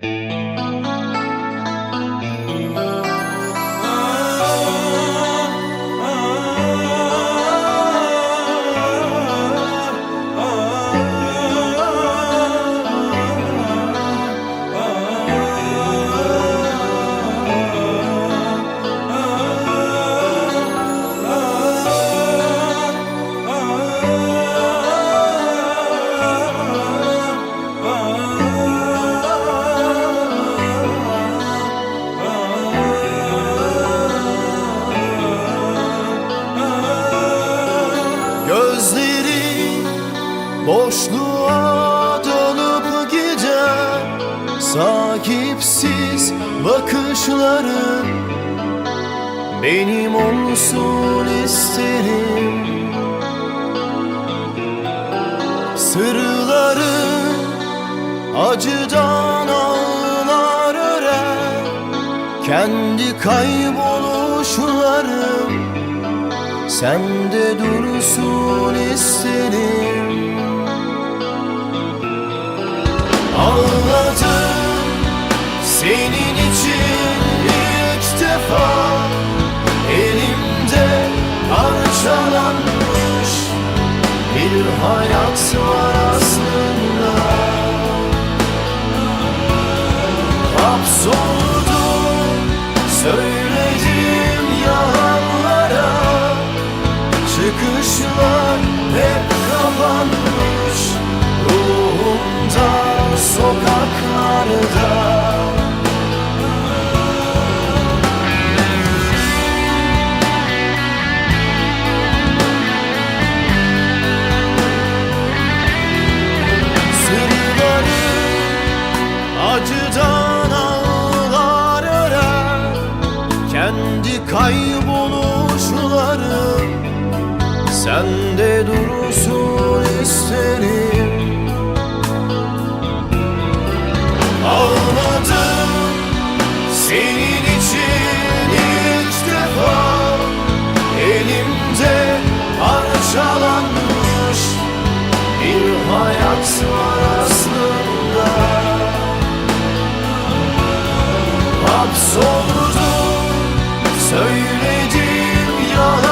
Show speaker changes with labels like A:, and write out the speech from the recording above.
A: thank you boşluğa dönüp gider Sahipsiz bakışların benim olsun isterim. Sırları acıdan ağlar örer Kendi kayboluşlarım Sende dursun isterim için Elimde parçalanmış bir hayat var aslında. Hapsoldum Hadi kayboluşlarım Sen de dursun isterim. Ağladım senin için ilk defa Elimde parçalanmış bir hayat var. Söylediğim yalan